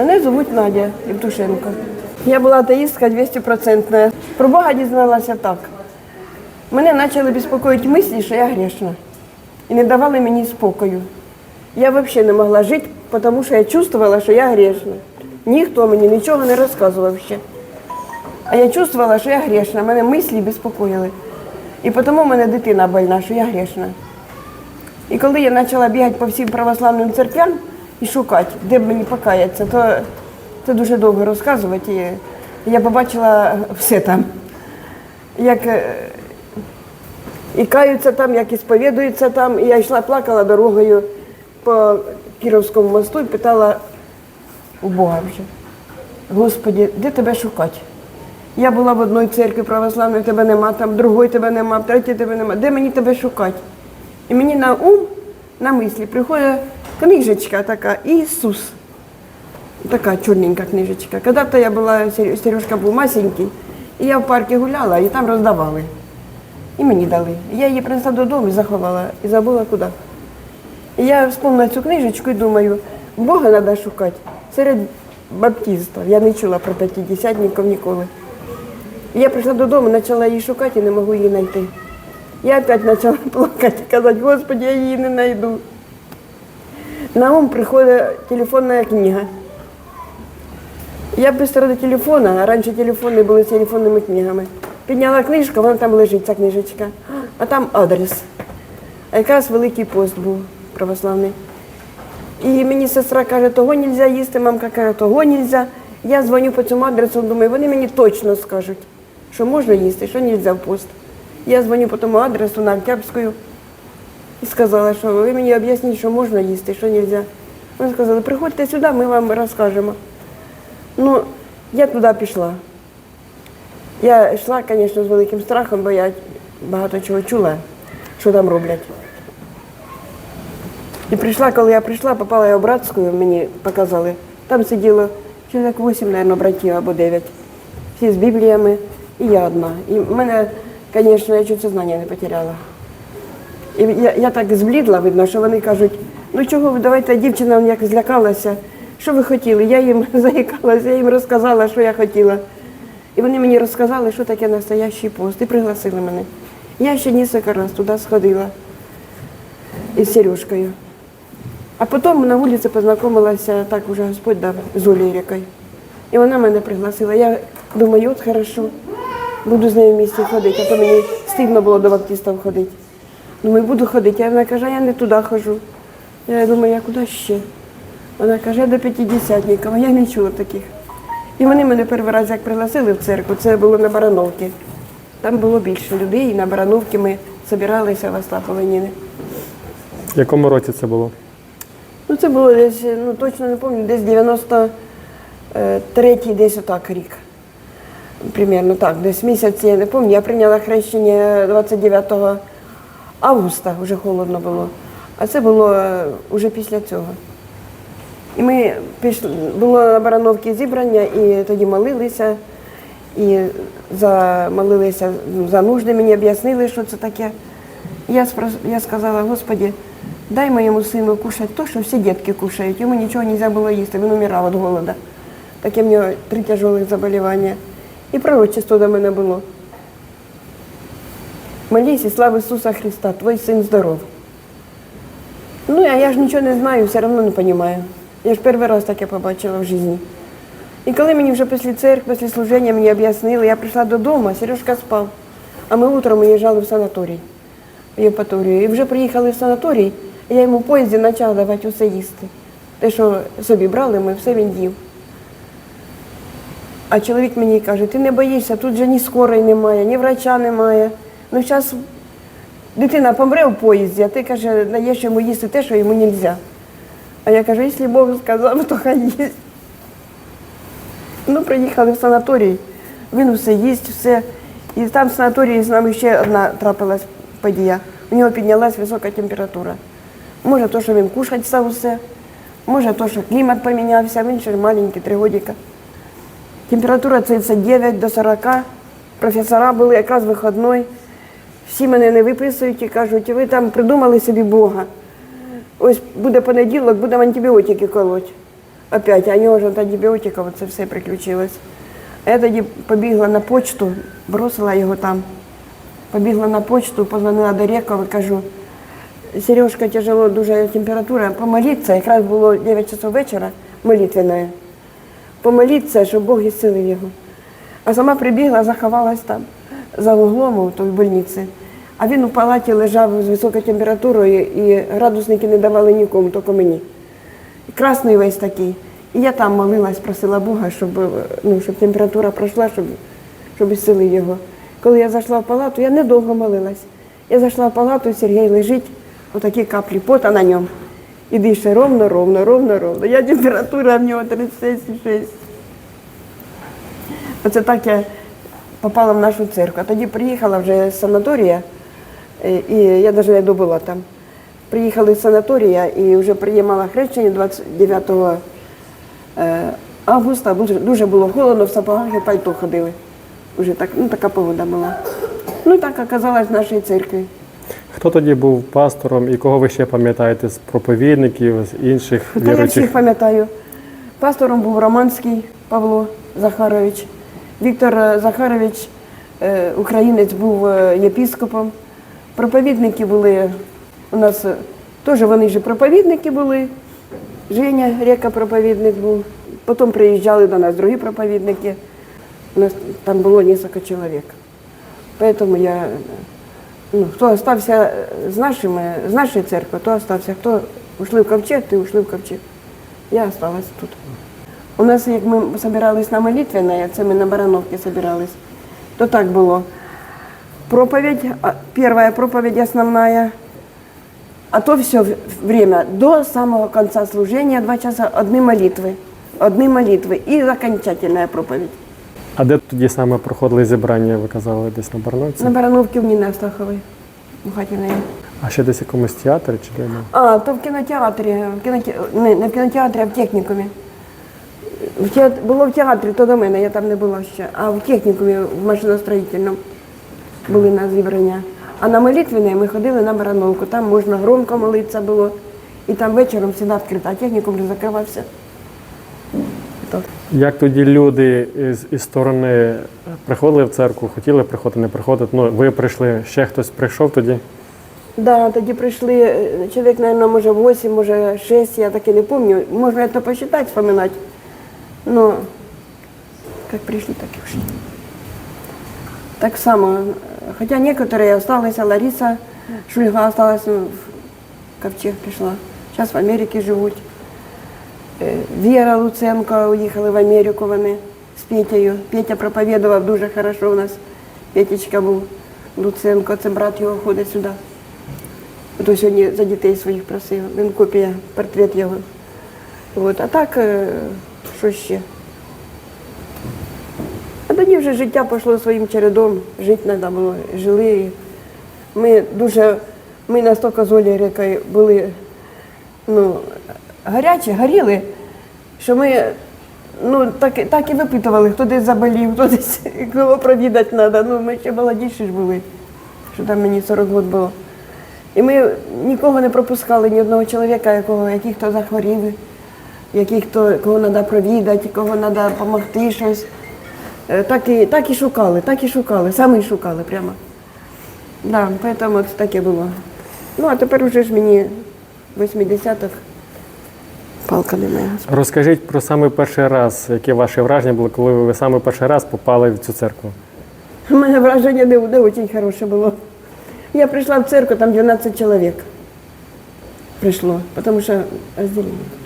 Мене звуть Надя Євтушенко. Я була атеїстка 200%. Про Бога дізналася так. Мене почали безпокоїти мислі, що я грішна. І не давали мені спокою. Я взагалі не могла жити, тому що я чувствувала, що я грішна. Ніхто мені нічого не розказував ще. А я чувствувала, що я грішна. Мене мислі безпокоїли. І тому в мене дитина больна, що я грішна. І коли я почала бігати по всім православним церквям і шукати, де б мені покаятися, то це дуже довго розказувати. Я побачила все там. Як е, і каються там, як і сповідуються там. І я йшла, плакала дорогою по Кіровському мосту і питала у Бога вже, Господі, де тебе шукати? Я була в одній церкві православної, тебе нема, там другої тебе нема, третій тебе нема. Де мені тебе шукати? І мені на ум, на мислі приходить книжечка така Ісус. Така чорненька книжечка. Когда-то я була, Сер- Сережка був масенький, і я в парку гуляла, і там роздавали. І мені дали. Я її принесла додому і заховала, і забула куди. І я вспомнила цю книжечку і думаю, Бога треба шукати серед баптистів. Я не чула про п'ятидесятників ніколи. І я прийшла додому, почала її шукати і не можу її знайти. Я опять почала плакати казати, Господи, я її не знайду. На ум приходить телефонна книга. Я быстро до телефона, а раніше телефони були з телефонними книгами. Підняла книжку, вона там лежить, ця книжечка, а там адрес. А якраз Великий пост був православний. І мені сестра каже, того не можна їсти, мамка каже, того не можна. Я дзвоню по цьому адресу, думаю, вони мені точно скажуть, що можна їсти, що не можна в пост. Я дзвоню по тому адресу на Октябрську і сказала, що ви мені об'ясніть, що можна їсти, що не можна. Вони сказали, приходьте сюди, ми вам розкажемо. Ну, я туди пішла. Я йшла, звісно, з великим страхом, бо я багато чого чула, що там роблять. І прийшла, коли я прийшла, попала я в братську, мені показали. Там сиділо чоловік 8, мабуть, братів або 9. Всі з Бібліями, і я одна. І мене, звісно, я чуть сознання не потеряла. І я, я так зблідла, видно, що вони кажуть, ну чого ви давайте, дівчина як злякалася. Що ви хотіли? Я їм заїкалася, я їм розказала, що я хотіла. І вони мені розказали, що таке настоящий пост, і пригласили мене. Я ще несколько раз туди сходила із Сережкою. А потім на вулиці познайомилася, так уже Господь дав з Олірикою. І вона мене пригласила. Я думаю, от хорошо, буду з нею в місті ходити, а то мені стидно було до баптистів ходити. Думаю, буду ходити. А вона каже, я не туди хожу. Я думаю, я куди ще? Вона каже, я до п'ятидесятників, а я не чула таких. І вони мене перший раз як пригласили в церкву, це було на Барановці. Там було більше людей, і на Барановці ми збиралися в Остаповиніни. В якому році це було? Ну, це було десь, ну точно не пам'ятаю, десь 93-й, десь отак рік. Примерно так, десь місяць, я не пам'ятаю. Я прийняла хрещення 29 августа, вже холодно було. А це було е, вже після цього. І ми пішли, було на Барановці зібрання, і тоді молилися, і за, молилися за нужди, мені об'яснили, що це таке. Я, спрос- я сказала, Господі, дай моєму сину кушати то, що всі дітки кушають. Йому нічого не можна було їсти, він умирав від голоду. Таке в нього три тяжелих заболівання. І пророчество до мене було. Молись слава Ісуса Христа, твій син здоров. Ну, а я ж нічого не знаю, все одно не розумію. Я ж перший раз таке побачила в житті. І коли мені вже після церкви, після служення мені об'яснили, я прийшла додому, Сережка спав. А ми утром уїжджали в санаторій, в Євпаторію. І вже приїхали в санаторій, і я йому в поїзді почала давати усе їсти. Те, що собі брали, ми все він їв. А чоловік мені каже, ти не боїшся, тут же ні скорої немає, ні врача немає. Ну зараз дитина помре в поїзді, а ти каже, даєш йому їсти те, що йому не можна. А я кажу, якщо Бог сказав, то хай їсть. Ну, приїхали в санаторій, він все їсть, все. І там в санаторії з нами ще одна трапилась подія. У нього піднялась висока температура. Може, то, що він кушать став усе, може, то, що клімат помінявся, він ще маленький, три годика. Температура 39 до 40. Професора були якраз вихідний. Всі мене не виписують і кажуть, ви там придумали собі Бога. Ось буде понеділок, будемо антибіотики колоть. опять, а нього ж от антибіотиків, це все приключилось. Я тоді побігла на почту, бросила його там. Побігла на почту, позвонила до Рекова, кажу, Сережка, тяжело, дуже температура, помоліться, якраз було 9 часов вечора, молитвенне. Помоліться, щоб Бог ісцелив його. А сама прибігла, заховалась там за углом той больниці. А він у палаті лежав з високою температурою і градусники не давали нікому, тільки мені. І красний весь такий. І я там молилась, просила Бога, щоб, ну, щоб температура пройшла, щоб, щоб ісцелив його. Коли я зайшла в палату, я недовго молилась. Я зайшла в палату, Сергій лежить, отакі каплі пота на ньому. І дише ровно, ровно, ровно, ровно. Я температура в нього 36,6. Оце так я попала в нашу церкву. А тоді приїхала вже з санаторія, і я навіть не добула там. Приїхали з санаторія і вже приймала хрещення 29 е, августа. Дуже, було холодно, в сапогах і пальто ходили. Уже так, ну, така погода була. Ну так оказалось в нашій церкві. Хто тоді був пастором і кого ви ще пам'ятаєте з проповідників, з інших Та я всіх пам'ятаю. Пастором був Романський Павло Захарович. Віктор е, Захарович, е, українець, був е, єпіскопом. Проповідники були у нас теж вони ж проповідники були. Женя Река проповідник був. Потім приїжджали до нас другі проповідники. У нас там було кілька чоловік. Поэтому я, ну, хто залишився з, нашими, з нашої церкви, то залишився. Хто ушли в ковчег, ти ушли в ковчег. Я осталась тут. У нас, як ми збирались на молитвенне, це ми на Барановці збирались, то так було. Проповедь, а, первая проповедь основная, а то все время до самого конца служения, два часа, одни молитвы, одни молитвы и окончательная проповедь. А де тоді саме проходили зібрання, ви казали, десь на Барновці? На Барановке у Ніни Астаховой, у хаті неї. А ще десь в якомусь театрі чи де? А, то в кінотеатрі, в кіноте... не, не в кінотеатрі, а в технікумі. В теат... Було в театрі, то до мене, я там не була ще, а в технікумі, в машиностроїтельному були на зібрання. А на молитвенне ми ходили на Барановку, там можна громко молитися було. І там вечором завжди відкрито, а технікум вже закривався. Як тоді люди із, із сторони приходили в церкву, хотіли приходити, не приходити? Ну, ви прийшли, ще хтось прийшов тоді? Да, тоді прийшли е, чоловік, мабуть, може 8, може 6, я так і не пам'ятаю. Можна це посчитати, вспоминати. Но как пришли, так и ушли. Так само, э, хотя некоторые остались, а Лариса Шульга осталась, ну, в Ковчег пришла. Сейчас в Америке живут. Е, Віра Луценко уїхали в Америку вони з Петєю. Петя проповідував дуже хорошо у нас. Петечка був Луценко, це брат його ходить сюди. Ото сьогодні за дітей своїх просив. Він копія, портрет його. От. А так, е, що ще? А тоді вже життя пішло своїм чередом, жити треба було, жили. Ми дуже, ми настільки з Олею були ну, гарячі, горіли, що ми ну, так, так і випитували, хто десь заболів, хто десь кого провідати треба. Ну, ми ще молодіші ж були, що там мені 40 років було. І ми нікого не пропускали, ні одного чоловіка, якого, який хто захворів, який хто, кого треба провідати, кого треба допомогти щось. Е, Так і, так і шукали, так і шукали, самі шукали прямо. Да, поэтому це таке було. Ну, а тепер вже ж мені 80-х палка не. Розкажіть про саме перший раз, яке ваше враження було, коли ви саме перший раз попали в цю церкву? У мене враження не, не дуже хороше було. Я прийшла в церкву, там 12 чоловік прийшло, тому що розділення.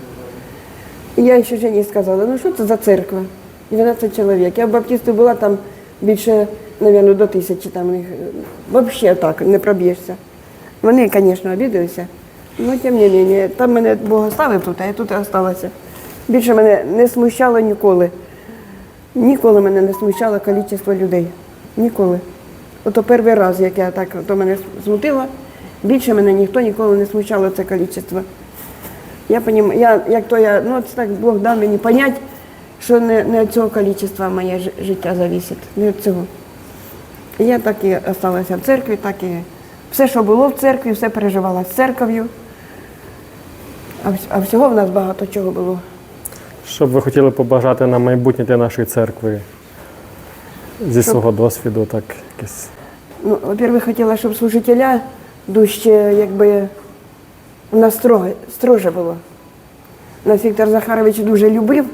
І я ще Жені сказала, ну що це за церква? 12 чоловік. Я в Баптисту була там більше, мабуть, до тисячі там їх. Взагалі так, не проб'єшся. Вони, звісно, обідалися, але тим не менше, там мене Бог оставив тут, а я тут і осталася. Більше мене не смущало ніколи. Ніколи мене не смущало кількість людей. Ніколи. Ото перший раз, як я так то мене смутило, більше мене ніхто ніколи не смущало це кількість. Я понім, я, як то я, ну це так Бог дав мені понять, що не, не від цього кількість моє життя залежить, не від цього. І я так і залишилася в церкві, так і все, що було в церкві, все переживала з церков'ю. А, а всього в нас багато чого було. Що б ви хотіли побажати на майбутнє для нашої церкви зі свого досвіду, так якесь. Ну, во-первых, хотіла, щоб служителя дужче, якби у нас строго, строже було. Нас Віктор Захарович дуже любив,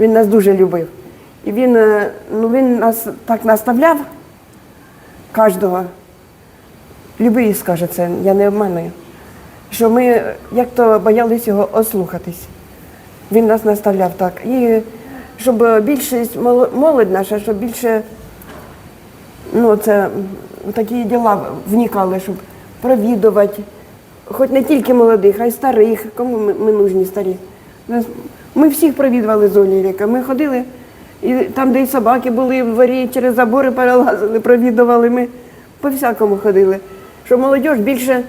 він нас дуже любив. І він, е, ну, він нас так наставляв кожного. Любий скаже це, я не обманую. Що ми як то боялись його ослухатись. Він нас наставляв так. І щоб більшість молодь наша, щоб більше ну, це такі діла вникали, щоб провідувати, хоч не тільки молодих, а й старих, кому ми, ми нужні старі. Нас- Ми всіх провідували з Олівіка. Ми ходили, і там, де і собаки були в дворі, через забори перелазили, провідували. Ми по всякому ходили. Щоб молодь більше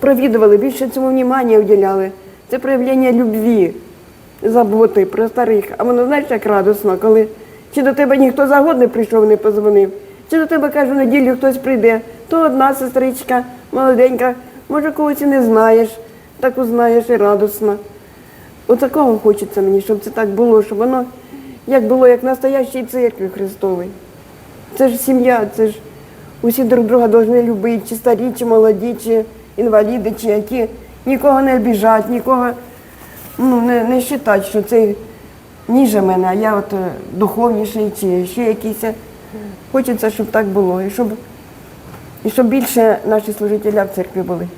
провідували, більше цьому внимання уділяли. Це проявлення любві, заботи про старих. А воно знаєш, як радісно, коли чи до тебе ніхто за год не прийшов, не позвонив, чи до тебе каже, неділю хтось прийде, то одна сестричка, молоденька, може когось і не знаєш, так узнаєш і радісно. От хочеться мені, щоб це так було, щоб воно як було, як в настоящій церкві Христовій. Це ж сім'я, це ж усі друг друга повинні любити, чи старі, чи молоді, чи інваліди, чи які нікого не обіжать, нікого ну, не, не вважати, що це ніже мене, а я от е, духовніший чи ще якийсь. Хочеться, щоб так було, і щоб, і щоб більше наші служителі в церкві були.